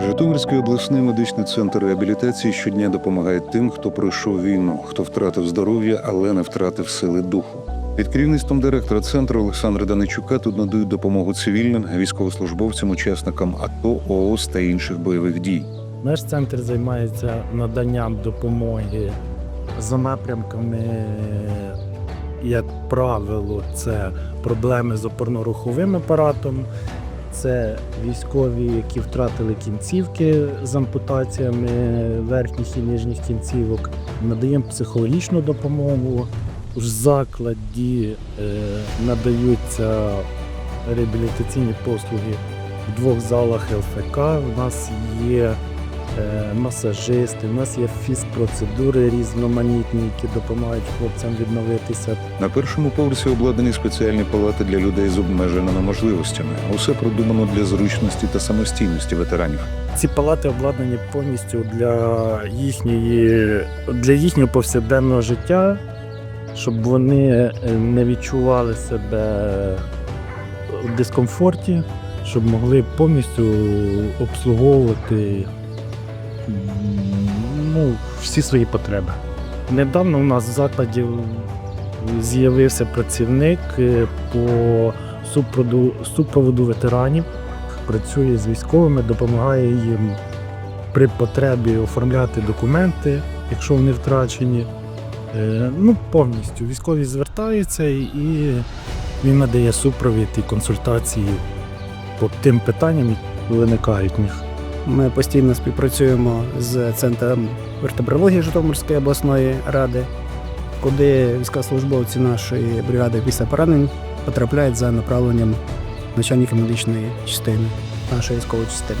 Житомирський обласний медичний центр реабілітації щодня допомагає тим, хто пройшов війну, хто втратив здоров'я, але не втратив сили духу. Під керівництвом директора центру Олександра Даничука тут надають допомогу цивільним, військовослужбовцям, учасникам АТО, ООС та інших бойових дій. Наш центр займається наданням допомоги за напрямками, як правило, це проблеми з опорно-руховим апаратом, це військові, які втратили кінцівки з ампутаціями верхніх і нижніх кінцівок. Надаємо психологічну допомогу. В закладі е, надаються реабілітаційні послуги в двох залах ЛФК. У нас є масажисти, у нас є фізпроцедури різноманітні, які допомагають хлопцям відновитися. На першому поверсі обладнані спеціальні палати для людей з обмеженими можливостями. Усе продумано для зручності та самостійності ветеранів. Ці палати обладнані повністю для їхньої для їхнього повсякденного життя, щоб вони е, не відчували себе в дискомфорті, щоб могли повністю обслуговувати ну, всі свої потреби. Недавно у нас в закладі з'явився працівник е, по супроводу, ветеранів працює з військовими, допомагає їм при потребі оформляти документи, якщо вони втрачені. Е, Ну, повністю військові звертаються і він надає супровід і консультації по тим питанням, які виникають в них. Ми постійно співпрацюємо з центром вертебрології Житомирської обласної ради, куди військовослужбовці нашої бригади після поранень потрапляють за направленням начальника медичної частини нашої військової частини.